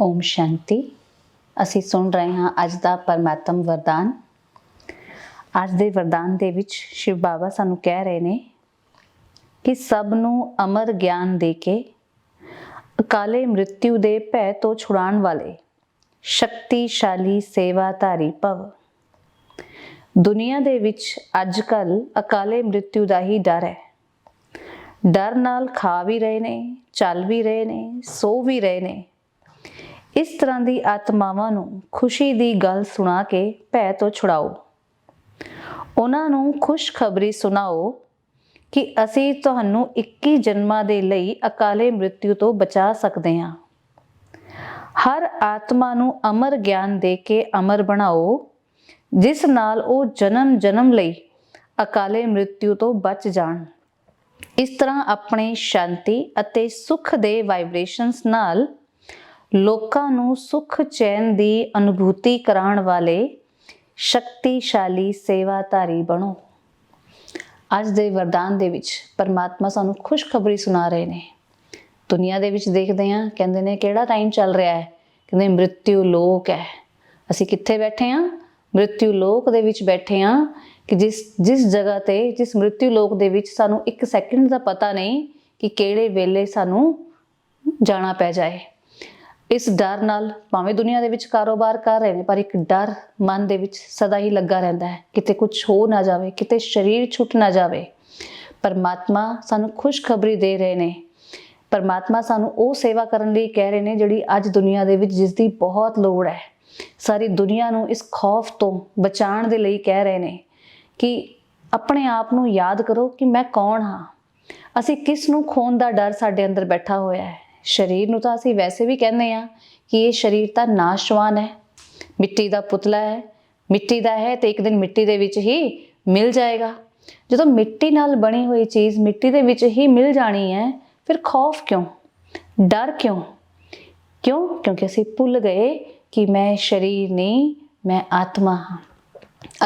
ਓਮ ਸ਼ਾਂਤੀ। ਅਸੀਂ ਸੁਣ ਰਹੇ ਹਾਂ ਅੱਜ ਦਾ ਪਰਮਾਤਮ ਵਰਦਾਨ। ਅੱਜ ਦੇ ਵਰਦਾਨ ਦੇ ਵਿੱਚ ਸ਼ਿਵ ਬਾਬਾ ਸਾਨੂੰ ਕਹਿ ਰਹੇ ਨੇ ਕਿ ਸਭ ਨੂੰ ਅਮਰ ਗਿਆਨ ਦੇ ਕੇ ਅਕਾਲੇ ਮ੍ਰਿਤਿਉ ਦੇ ਭੈ ਤੋਂ ਛੁਡਾਉਣ ਵਾਲੇ ਸ਼ਕਤੀਸ਼ਾਲੀ ਸੇਵਾਧਾਰੀ ਭਵ। ਦੁਨੀਆ ਦੇ ਵਿੱਚ ਅੱਜ ਕੱਲ ਅਕਾਲੇ ਮ੍ਰਿਤਿਉ ਦਾ ਹੀ ਡਰ ਹੈ। ਡਰ ਨਾਲ ਖਾ ਵੀ ਰਹੇ ਨੇ, ਚੱਲ ਵੀ ਰਹੇ ਨੇ, ਸੋ ਵੀ ਰਹੇ ਨੇ। ਇਸ ਤਰ੍ਹਾਂ ਦੀ ਆਤਮਾਵਾਂ ਨੂੰ ਖੁਸ਼ੀ ਦੀ ਗੱਲ ਸੁਣਾ ਕੇ ਭੈ ਤੋਂ ਛੁਡਾਓ। ਉਹਨਾਂ ਨੂੰ ਖੁਸ਼ਖਬਰੀ ਸੁਣਾਓ ਕਿ ਅਸੀਂ ਤੁਹਾਨੂੰ 21 ਜਨਮਾਂ ਦੇ ਲਈ ਅਕਾਲੇ ਮ੍ਰਿਤਿਉ ਤੋਂ ਬਚਾ ਸਕਦੇ ਹਾਂ। ਹਰ ਆਤਮਾ ਨੂੰ ਅਮਰ ਗਿਆਨ ਦੇ ਕੇ ਅਮਰ ਬਣਾਓ, ਜਿਸ ਨਾਲ ਉਹ ਜਨਮ ਜਨਮ ਲਈ ਅਕਾਲੇ ਮ੍ਰਿਤਿਉ ਤੋਂ ਬਚ ਜਾਣ। ਇਸ ਤਰ੍ਹਾਂ ਆਪਣੇ ਸ਼ਾਂਤੀ ਅਤੇ ਸੁਖ ਦੇ ਵਾਈਬ੍ਰੇਸ਼ਨਸ ਨਾਲ ਲੋਕਾਂ ਨੂੰ ਸੁਖ ਚੈਨ ਦੀ ਅਨੁਭੂਤੀ ਕਰਾਉਣ ਵਾਲੇ ਸ਼ਕਤੀਸ਼ਾਲੀ ਸੇਵਾਧਾਰੀ ਬਣੋ। ਅੱਜ ਦੇ ਵਰਦਾਨ ਦੇ ਵਿੱਚ ਪਰਮਾਤਮਾ ਸਾਨੂੰ ਖੁਸ਼ਖਬਰੀ ਸੁਣਾ ਰਹੇ ਨੇ। ਦੁਨੀਆ ਦੇ ਵਿੱਚ ਦੇਖਦੇ ਆ ਕਹਿੰਦੇ ਨੇ, ਕਿਹੜਾ ਟਾਈਮ ਚੱਲ ਰਿਹਾ ਹੈ? ਕਹਿੰਦੇ ਮ੍ਰਿਤਿਉ ਲੋਕ ਹੈ। ਅਸੀਂ ਕਿੱਥੇ ਬੈਠੇ ਆ ਮ੍ਰਿਤਿਉ ਲੋਕ ਦੇ ਵਿੱਚ ਬੈਠੇ ਆ ਕਿ ਜਿਸ ਜਿਸ ਜਗ੍ਹਾ ਤੇ, ਜਿਸ ਮ੍ਰਿਤਿਉ ਲੋਕ ਦੇ ਵਿੱਚ ਸਾਨੂੰ 1 ਸੈਕਿੰਡ ਦਾ ਪਤਾ ਨਹੀਂ ਕਿ ਕਿਹੜੇ ਵੇਲੇ ਸਾਨੂੰ ਜਾਣਾ ਪੈ ਜਾਏ। ਇਸ ਡਰ ਨਾਲ ਭਾਵੇਂ ਦੁਨੀਆ ਦੇ ਵਿੱਚ ਕਾਰੋਬਾਰ ਕਰ ਰਹੇ ਨੇ, ਪਰ ਇੱਕ ਡਰ ਮਨ ਦੇ ਵਿੱਚ ਸਦਾ ਹੀ ਲੱਗਾ ਰਹਿੰਦਾ ਹੈ। ਕਿਤੇ ਕੁਝ ਹੋ ਨਾ ਜਾਵੇ, ਕਿਤੇ ਸਰੀਰ ਛੁੱਟ ਨਾ ਜਾਵੇ। ਪਰਮਾਤਮਾ ਸਾਨੂੰ ਖੁਸ਼ਖਬਰੀ ਦੇ ਰਹੇ ਨੇ। ਪਰਮਾਤਮਾ ਸਾਨੂੰ ਉਹ ਸੇਵਾ ਕਰਨ ਲਈ ਕਹਿ ਰਹੇ ਨੇ ਜਿਹੜੀ ਅੱਜ ਦੁਨੀਆ ਦੇ ਵਿੱਚ ਜਿਸ ਦੀ ਬਹੁਤ ਲੋੜ ਹੈ। ਸਾਰੀ ਦੁਨੀਆ ਨੂੰ ਇਸ ਖੌਫ ਤੋਂ ਬਚਾਉਣ ਦੇ ਲਈ ਕਹਿ ਰਹੇ ਨੇ ਕਿ ਆਪਣੇ ਆਪ ਨੂੰ ਯਾਦ ਕਰੋ ਕਿ ਮੈਂ ਕੌਣ ਹਾਂ। ਅਸੀਂ ਕਿਸ ਨੂੰ ਖੋਣ ਦਾ ਡਰ ਸਾਡੇ ਅੰਦਰ ਬੈਠਾ ਹੋਇਆ ਹੈ? ਸਰੀਰ ਨੂੰ ਤਾਂ ਅਸੀਂ ਵੈਸੇ ਵੀ ਕਹਿੰਦੇ ਆ ਕਿ ਇਹ ਸਰੀਰ ਤਾਂ ਨਾਸ਼ਵਾਨ ਹੈ। ਮਿੱਟੀ ਦਾ ਪੁਤਲਾ ਹੈ। ਮਿੱਟੀ ਦਾ ਹੈ ਤੇ ਇੱਕ ਦਿਨ ਮਿੱਟੀ ਦੇ ਵਿੱਚ ਹੀ ਮਿਲ ਜਾਏਗਾ। ਜਦੋਂ ਮਿੱਟੀ ਨਾਲ ਬਣੀ ਹੋਈ ਚੀਜ਼ ਮਿੱਟੀ ਦੇ ਵਿੱਚ ਹੀ ਮਿਲ ਜਾਣੀ ਹੈ, ਫਿਰ ਖੌਫ ਕਿਉਂ? ਡਰ ਕਿਉਂ? ਕਿਉਂ? ਕਿਉਂਕਿ ਅਸੀਂ ਭੁੱਲ ਗਏ ਕਿ ਮੈਂ ਸਰੀਰ ਨਹੀਂ ਮੈਂ ਆਤਮਾ ਹਾਂ।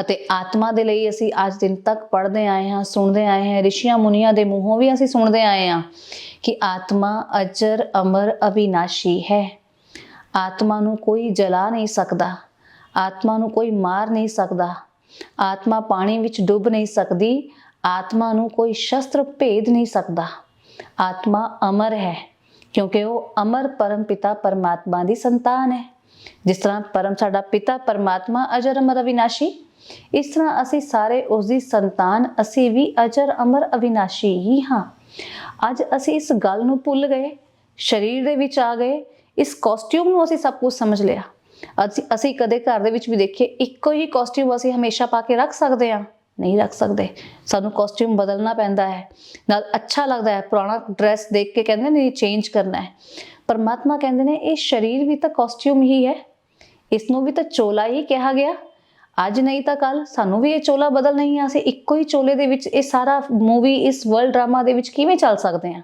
ਅਤੇ ਆਤਮਾ ਦੇ ਲਈ ਅਸੀਂ ਅੱਜ ਦਿਨ ਤੱਕ ਪੜ੍ਹਦੇ ਆਏ ਹਾਂ, ਸੁਣਦੇ ਆਏ ਹਾਂ, ਰਿਸ਼ੀਆਂ ਮੁਨੀਆਂ ਦੇ ਮੂੰਹੋਂ ਵੀ ਅਸੀਂ ਸੁਣਦੇ ਆਏ ਹਾਂ ਕਿ ਆਤਮਾ ਅਜਰ ਅਮਰ ਅਵਿਨਾਸ਼ੀ ਹੈ। ਆਤਮਾ ਨੂੰ ਕੋਈ ਜਲਾ ਨਹੀਂ ਸਕਦਾ, ਆਤਮਾ ਨੂੰ ਕੋਈ ਮਾਰ ਨਹੀਂ ਸਕਦਾ, ਆਤਮਾ ਪਾਣੀ ਵਿੱਚ ਡੁੱਬ ਨਹੀਂ ਸਕਦੀ, ਆਤਮਾ ਨੂੰ ਕੋਈ ਸ਼ਸਤਰ ਭੇਦ ਨਹੀਂ ਸਕਦਾ। ਆਤਮਾ ਅਮਰ ਹੈ, ਕਿਉਂਕਿ ਉਹ ਅਮਰ ਪਰਮ ਪਿਤਾ ਪਰਮਾਤਮਾ ਦੀ ਸੰਤਾਨ ਹੈ। ਜਿਸ ਤਰ੍ਹਾਂ ਪਰਮ ਸਾਡਾ ਪਿਤਾ ਪਰਮਾਤਮਾ ਅਜਰ ਅਮਰ ਅਵਿਨਾਸ਼ੀ, ਇਸ ਤਰ੍ਹਾਂ ਅਸੀਂ ਸਾਰੇ ਉਸ ਦੀ ਸੰਤਾਨ, ਅਸੀਂ ਵੀ ਅਜਰ ਅਮਰ ਅਵਿਨਾਸ਼ੀ ਹੀ ਹਾਂ। ਅੱਜ ਅਸੀਂ ਇਸ ਗੱਲ ਨੂੰ ਭੁੱਲ ਗਏ, ਸਰੀਰ ਦੇ ਵਿੱਚ ਆ ਗਏ, ਇਸ ਕਾਸਟਿਊਮ ਨੂੰ ਅਸੀਂ ਸਭ ਕੁਝ ਸਮਝ ਲਿਆ। ਅਸੀਂ ਅਸੀਂ ਕਦੇ ਘਰ ਦੇ ਵਿੱਚ ਵੀ ਦੇਖੀਏ, ਇੱਕੋ ਹੀ ਕਾਸਟਿਊਮ ਅਸੀਂ ਹਮੇਸ਼ਾ ਪਾ ਕੇ ਰੱਖ ਸਕਦੇ ਹਾਂ। ਨਹੀਂ ਰੱਖ ਸਕਦੇ। ਸਾਨੂੰ ਕਾਸਟਿਊਮ ਬਦਲਣਾ ਪੈਂਦਾ ਹੈ। ਨਾਲ ਅੱਛਾ ਲੱਗਦਾ ਹੈ। ਪੁਰਾਣਾ ਡਰੈਸ ਦੇਖ ਕੇ ਕਹਿੰਦੇ ਨੇ ਚੇਂਜ ਕਰਨਾ ਹੈ। ਪਰਮਾਤਮਾ ਕਹਿੰਦੇ ਨੇ, ਇਹ ਸਰੀਰ ਵੀ ਤਾਂ ਕਾਸਟਿਊਮ ਹੀ ਹੈ। ਇਸ ਨੂੰ ਵੀ ਤਾਂ ਚੋਲਾ ਹੀ ਕਿਹਾ ਗਿਆ। ਅੱਜ ਨਹੀਂ ਤਾਂ ਕੱਲ ਸਾਨੂੰ ਵੀ ਇਹ ਚੋਲਾ ਬਦਲ ਨਹੀਂ ਆ। ਅਸੀਂ ਇੱਕੋ ਹੀ ਚੋਲੇ ਦੇ ਵਿੱਚ ਇਹ ਸਾਰਾ ਮੂਵੀ ਇਸ ਵਰਲਡ ਡਰਾਮਾ ਦੇ ਵਿੱਚ ਕਿਵੇਂ ਚੱਲ ਸਕਦੇ ਆ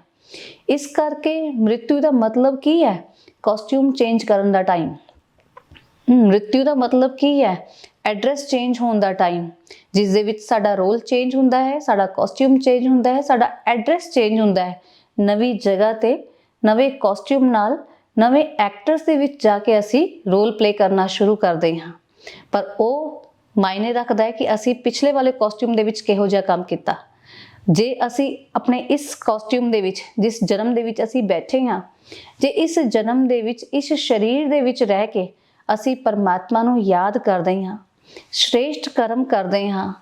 ਇਸ ਕਰਕੇ ਮ੍ਰਿਤਿਉ ਦਾ ਮਤਲਬ ਕੀ ਹੈ? ਕਾਸਟਿਊਮ ਚੇਂਜ ਕਰਨ ਦਾ ਟਾਈਮ ਮ੍ਰਿਤਿਉ ਦਾ ਮਤਲਬ ਕੀ ਹੈ? ਐਡਰੈਸ ਚੇਂਜ ਹੋਣ ਦਾ ਟਾਈਮ ਜਿਸ ਦੇ ਵਿੱਚ ਸਾਡਾ ਰੋਲ ਚੇਂਜ ਹੁੰਦਾ ਹੈ, ਸਾਡਾ ਕਾਸਟਿਊਮ ਚੇਂਜ ਹੁੰਦਾ ਹੈ, ਸਾਡਾ ਐਡਰੈਸ ਚੇਂਜ ਹੁੰਦਾ ਹੈ। ਨਵੀਂ ਜਗ੍ਹਾ ਤੇ ਨਵੇਂ ਕਾਸਟਿਊਮ ਨਾਲ ਨਵੇਂ ਐਕਟਰਸ ਦੇ ਵਿੱਚ ਜਾ ਕੇ ਅਸੀਂ ਰੋਲ ਪਲੇ ਕਰਨਾ ਸ਼ੁਰੂ ਕਰਦੇ ਹਾਂ। ਪਰ ਉਹ ਮਾਇਨੇ ਰੱਖਦਾ ਹੈ ਕਿ ਅਸੀਂ ਪਿਛਲੇ ਵਾਲੇ ਕਾਸਟਿਊਮ ਦੇ ਵਿੱਚ ਕਿਹੋ ਜਿਹਾ ਕੰਮ ਕੀਤਾ। ਜੇ ਅਸੀਂ ਆਪਣੇ ਇਸ ਕਾਸਟਿਊਮ ਦੇ ਵਿੱਚ, ਜਿਸ ਜਨਮ ਦੇ ਵਿੱਚ ਅਸੀਂ ਬੈਠੇ ਹਾਂ, ਜੇ ਇਸ ਜਨਮ ਦੇ ਵਿੱਚ, ਇਸ ਸਰੀਰ ਦੇ ਵਿੱਚ ਰਹਿ ਕੇ ਅਸੀਂ ਪਰਮਾਤਮਾ ਨੂੰ ਯਾਦ ਕਰਦੇ ਹਾਂ, ਸ਼੍ਰੇਸ਼ਟ ਕਰਮ ਕਰਦੇ ਹਾਂ,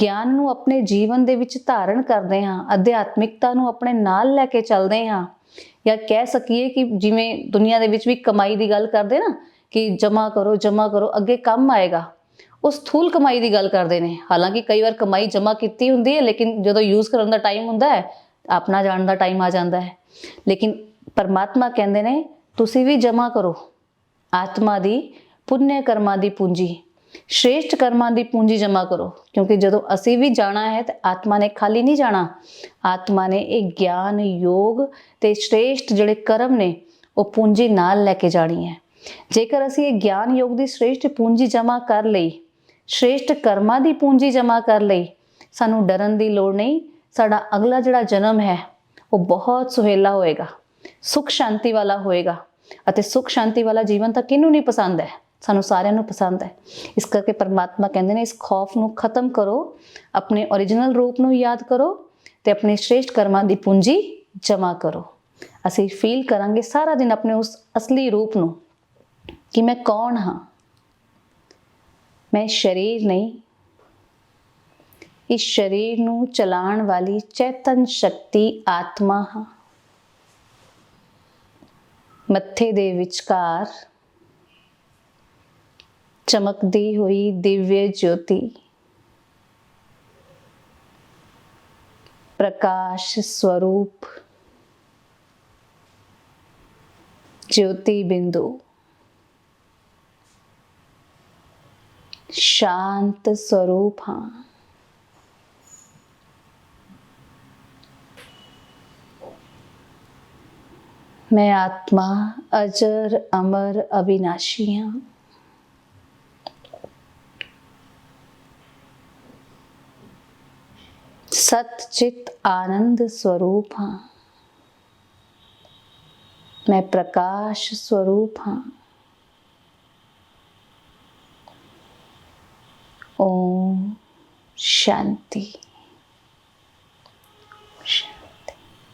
ਗਿਆਨ ਨੂੰ ਆਪਣੇ ਜੀਵਨ ਦੇ ਵਿੱਚ ਧਾਰਨ ਕਰਦੇ ਹਾਂ, ਅਧਿਆਤਮਿਕਤਾ ਨੂੰ ਆਪਣੇ ਨਾਲ ਲੈ ਕੇ ਚੱਲਦੇ ਹਾਂ ਜਾਂ ਕਹਿ ਸਕੀਏ ਕਿ ਜਿਵੇਂ ਦੁਨੀਆ ਦੇ ਵਿੱਚ ਵੀ ਕਮਾਈ ਦੀ ਗੱਲ ਕਰਦੇ ਨਾ, ਕਿ ਜਮਾ ਕਰੋ ਜਮਾ ਕਰੋ, ਅੱਗੇ ਕੰਮ ਆਏਗਾ। ਉਹ ਸਥੂਲ ਕਮਾਈ ਦੀ ਗੱਲ ਕਰਦੇ ਨੇ। ਹਾਲਾਂਕਿ ਕਈ ਵਾਰ ਕਮਾਈ ਜਮਾ ਕੀਤੀ ਹੁੰਦੀ ਹੈ, ਲੇਕਿਨ ਜਦੋਂ ਯੂਜ਼ ਕਰਨ ਦਾ ਟਾਈਮ ਹੁੰਦਾ ਹੈ, ਆਪਣਾ ਜਾਣ ਦਾ ਟਾਈਮ ਆ ਜਾਂਦਾ ਹੈ। ਲੇਕਿਨ ਪਰਮਾਤਮਾ ਕਹਿੰਦੇ ਨੇ, ਤੁਸੀਂ ਵੀ ਜਮਾ ਕਰੋ। ਆਤਮਾ ਦੀ ਪੁੰਨਿਆ ਕਰਮਾਂ ਦੀ ਪੂੰਜੀ। ਸ਼੍ਰੇਸ਼ਟ ਕਰਮਾਂ ਦੀ ਪੂੰਜੀ ਜਮ੍ਹਾਂ ਕਰੋ, ਕਿਉਂਕਿ ਜਦੋਂ ਅਸੀਂ ਵੀ ਜਾਣਾ ਹੈ ਤਾਂ ਆਤਮਾ ਨੇ ਖਾਲੀ ਨਹੀਂ ਜਾਣਾ, ਆਤਮਾ ਨੇ ਇਹ ਗਿਆਨ, ਯੋਗ ਤੇ ਸ਼੍ਰੇਸ਼ਟ ਜਿਹੜੇ ਕਰਮ ਨੇ, ਉਹ ਪੂੰਜੀ ਨਾਲ ਲੈ ਕੇ ਜਾਣੀ ਹੈ। ਜੇਕਰ ਅਸੀਂ ਇਹ ਗਿਆਨ, ਯੋਗ ਦੀ ਸ਼੍ਰੇਸ਼ਟ ਪੂੰਜੀ ਜਮ੍ਹਾਂ ਕਰ ਲਈ, ਸ਼੍ਰੇਸ਼ਟ ਕਰਮਾਂ ਦੀ ਪੂੰਜੀ ਜਮ੍ਹਾਂ ਕਰ ਲਈ, ਸਾਨੂੰ ਡਰਨ ਦੀ ਲੋੜ ਨਹੀਂ, ਸਾਡਾ ਅਗਲਾ ਜਿਹੜਾ ਜਨਮ ਹੈ, ਉਹ ਬਹੁਤ ਸੁਹੇਲਾ ਹੋਏਗਾ ਸੁਖ ਸ਼ਾਂਤੀ ਵਾਲਾ ਹੋਏਗਾ, ਅਤੇ ਸੁਖ ਸ਼ਾਂਤੀ ਵਾਲਾ ਜੀਵਨ ਤਾਂ ਕਿਹਨੂੰ ਨਹੀਂ ਪਸੰਦ ਹੈ? ਸਾਨੂੰ ਸਾਰਿਆਂ ਨੂੰ ਪਸੰਦ ਹੈ। ਇਸ ਕਰਕੇ ਪਰਮਾਤਮਾ ਕਹਿੰਦੇ ਨੇ, ਇਸ ਖੌਫ ਨੂੰ ਖਤਮ ਕਰੋ, ਆਪਣੇ origignal ਰੂਪ ਨੂੰ ਯਾਦ ਕਰੋ ਤੇ ਆਪਣੇ ਸ਼੍ਰੇਸ਼ਟ ਕਰਮਾਂ ਦੀ ਪੂੰਜੀ ਜਮ੍ਹਾਂ ਕਰੋ। ਅਸੀਂ ਫੀਲ ਕਰਾਂਗੇ ਸਾਰਾ ਦਿਨ ਆਪਣੇ ਉਸ ਅਸਲੀ ਰੂਪ ਨੂੰ ਕਿ ਮੈਂ ਕੌਣ ਹਾਂ? ਮੈਂ ਸਰੀਰ ਨਹੀਂ। ਇਸ ਸਰੀਰ ਨੂੰ ਚਲਾਉਣ ਵਾਲੀ ਚੇਤਨ ਸ਼ਕਤੀ ਆਤਮਾ ਹਾਂ। ਮੱਥੇ ਦੇ ਵਿਚਕਾਰ चमकती हुई दिव्य ज्योति। प्रकाश स्वरूप। ज्योति बिंदु। शांत स्वरूप हाँ। मैं आत्मा, अजर, अमर, अविनाशी, हूँ। सतचित आनंद स्वरूप हाँ। मैं प्रकाश स्वरूप हाँ। ओम शांति।